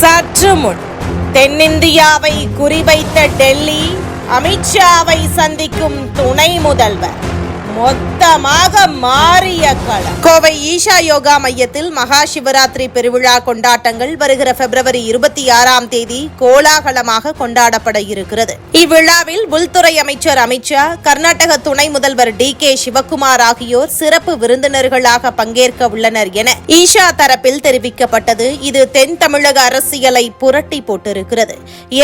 சற்று முன் தென்னிந்தியாவை குறிவைத்த டெல்லி அமித்ஷாவை சந்திக்கும் துணை முதல்வர். மொத்தமாக மாறிய களம் கோவை ஈஷா யோகா மையத்தில் மகா சிவராத்திரி பெருவிழா கொண்டாட்டங்கள் வருகிற பிப்ரவரி இருபத்தி ஆறாம் தேதி கோலாகலமாக கொண்டாடப்பட இருக்கிறது. இவ்விழாவில் உள்துறை அமைச்சர் அமித்ஷா கர்நாடக துணை முதல்வர் டி கே சிவக்குமார் ஆகியோர் சிறப்பு விருந்தினர்களாக பங்கேற்க உள்ளனர் என ஈஷா தரப்பில் தெரிவிக்கப்பட்டது. இது தென் தமிழக அரசியலை புரட்டி போட்டிருக்கிறது.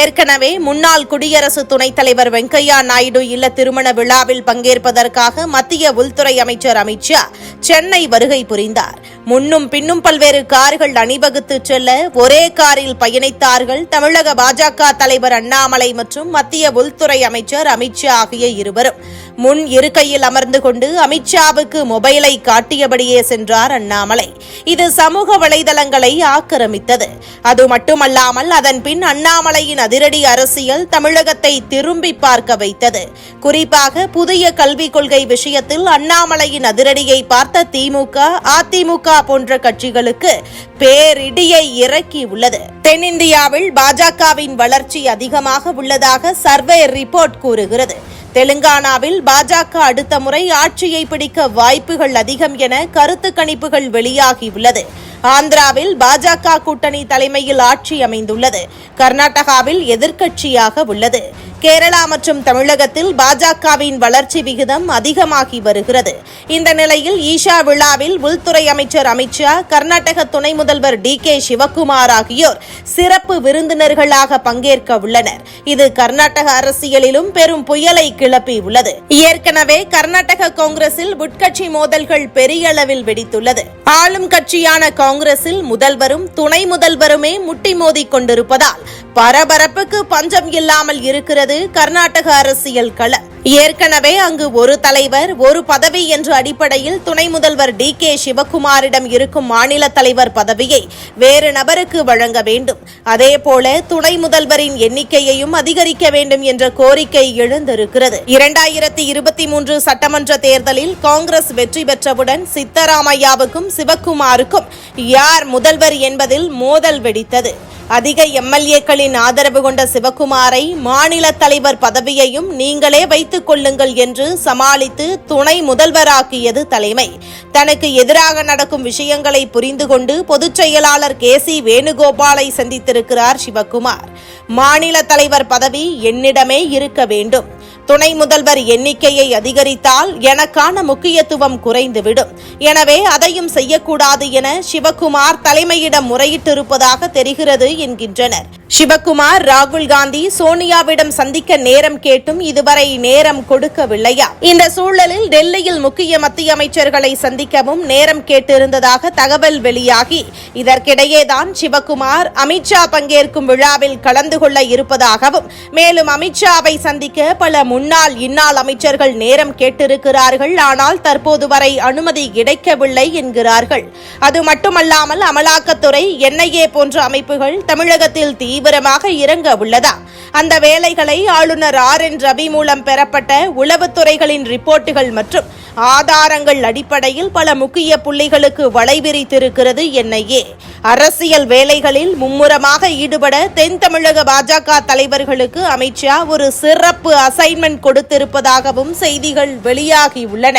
ஏற்கனவே முன்னாள் குடியரசு துணைத் தலைவர் வெங்கையா நாயுடு இல்ல திருமண விழாவில் பங்கேற்பதற்காக மத்திய உள்துறை அமைச்சர் அமித்ஷா சென்னை வருகை புரிந்தார். முன்னும் பின்னும் பல்வேறு கார்கள் அணிவகுத்து செல்ல ஒரே காரில் பயணித்தார்கள் தமிழக பாஜக தலைவர் அண்ணாமலை மற்றும் மத்திய உள்துறை அமைச்சர் அமித்ஷா ஆகிய இருவரும். முன் இருக்கையில் அமர்ந்து கொண்டு அமித்ஷாவுக்கு மொபைலை காட்டியபடியே சென்றார் அண்ணாமலை. இது சமூக வலைதளங்களை ஆக்கிரமித்தது. அது மட்டுமல்லாமல் அதன் பின் அண்ணாமலையின் அதிரடி அரசியல் தமிழகத்தை திரும்பி பார்க்க வைத்தது. குறிப்பாக புதிய கல்விக் கொள்கை விஷயத்தில் அண்ணாமலையின் அதிரடியை பார்த்த திமுக அதிமுக போன்ற கட்சிகளுக்கு பேரிடியை இறக்கி உள்ளது. தென்னிந்தியாவில் பாஜகவின் வளர்ச்சி அதிகமாக உள்ளதாக சர்வே ரிப்போர்ட் கூறுகிறது. தெலுங்கானாவில் பாஜக அடுத்த முறை ஆட்சியை பிடிக்க வாய்ப்புகள் அதிகம் என கருத்து கணிப்புகள் வெளியாகியுள்ளது ஆந்திராவில் பாஜக கூட்டணி தலைமையில் ஆட்சி அமைந்துள்ளது. கர்நாடகாவில் எதிர்க்கட்சியாக உள்ளது. கேரளா மற்றும் தமிழகத்தில் பாஜகவின் வளர்ச்சி விகிதம் அதிகமாகி வருகிறது. இந்த நிலையில் ஈஷா விழாவில் உள்துறை அமைச்சர் அமித்ஷா கர்நாடக துணை முதல்வர் டி கே சிவக்குமார் ஆகியோர் சிறப்பு விருந்தினர்களாக பங்கேற்க உள்ளனர். இது கர்நாடக அரசியலிலும் பெரும் புயலை கிளப்பி உள்ளது. ஏற்கனவே கர்நாடக காங்கிரஸில் உட்கட்சி மோதல்கள் பெரிய அளவில் வெடித்துள்ளது. ஆளும் கட்சியான காங்கிரஸில் முதல்வரும் துணை முதல்வருமே முட்டி மோதி கொண்டிருப்பதால் பரபரப்புக்கு பஞ்சம் இல்லாமல் இருக்கிறது கர்நாடக அரசியல் களம் ஏற்கனவே அங்கு ஒரு தலைவர் ஒரு பதவி என்ற அடிப்படையில் துணை முதல்வர் டி கே சிவக்குமாரிடம் இருக்கும் மாநில தலைவர் பதவியை வேறு நபருக்கு வழங்க வேண்டும். அதேபோல துணை முதல்வரின் எண்ணிக்கையையும் அதிகரிக்க வேண்டும் என்ற கோரிக்கை எழுந்திருக்கிறது. இரண்டாயிரத்தி இருபத்தி மூன்று சட்டமன்ற தேர்தலில் காங்கிரஸ் வெற்றி பெற்றவுடன் சித்தராமையாவுக்கும் சிவக்குமாருக்கும் யார் முதல்வர் என்பதில் மோதல் வெடித்தது. அதிக எம்எல்ஏக்களின் ஆதரவு கொண்ட சிவக்குமாரை மாநில தலைவர் பதவியையும் நீங்களே வைத்துக் கொள்ளுங்கள் என்று சமாளித்து துணை முதல்வராக்கியது தலைமை. தனக்கு எதிராக நடக்கும் விஷயங்களை புரிந்து கொண்டு பொதுச் செயலாளர் கே சி வேணுகோபாலை சந்தித்திருக்கிறார் சிவக்குமார் மாநில தலைவர் பதவி என்னிடமே இருக்க வேண்டும். துணை முதல்வர் எண்ணிக்கையை அதிகரித்தால் எனக்கான முக்கியத்துவம் குறைந்துவிடும். எனவே அதையும் செய்யக்கூடாது என சிவகுமார் தலைமையிடம் முறையிட்டிருப்பதாக தெரிகிறது என்கின்றனர். சிவகுமார் ராகுல் காந்தி சோனியாவிடம் சந்திக்க நேரம் கேட்டும் இதுவரை நேரம் கொடுக்கவில்லையா? இந்த சூழலில் டெல்லியில் முக்கிய மத்திய அமைச்சர்களை சந்திக்கவும் நேரம் கேட்டிருந்ததாக தகவல் வெளியாகி இதற்கிடையேதான் சிவகுமார் அமித்ஷா பங்கேற்கும் விழாவில் கலந்து கொள்ள இருப்பதாகவும் மேலும் அமித்ஷாவை சந்திக்க பல முன்னாள் இன்னாள் அமைச்சர்கள் நேரம் கேட்டிருக்கிறார்கள் ஆனால் தற்போது வரை அனுமதி கிடைக்கவில்லை என்கிறார்கள். அது மட்டுமல்லாமல் அமலாக்கத்துறை என்ஐஏ போன்ற அமைப்புகள் தமிழகத்தில் தீ தீவிரமாக இறங்க உள்ளதா? அந்த வேலைகளை ஆளுநர் ஆர் என் ரவி மூலம் பெறப்பட்ட உளவுத்துறைகளின் ரிப்போர்ட்டுகள் மற்றும் ஆதாரங்கள் அடிப்படையில் பல முக்கிய புள்ளிகளுக்கு வளைவிரித்திருக்கிறது என்ஐஏ. அரசியல் வேலைகளில் மும்முரமாக ஈடுபட தென் தமிழக பாஜக தலைவர்களுக்கு அமித்ஷா ஒரு சிறப்பு அசைன்மெண்ட் கொடுத்திருப்பதாகவும் செய்திகள் வெளியாகியுள்ளன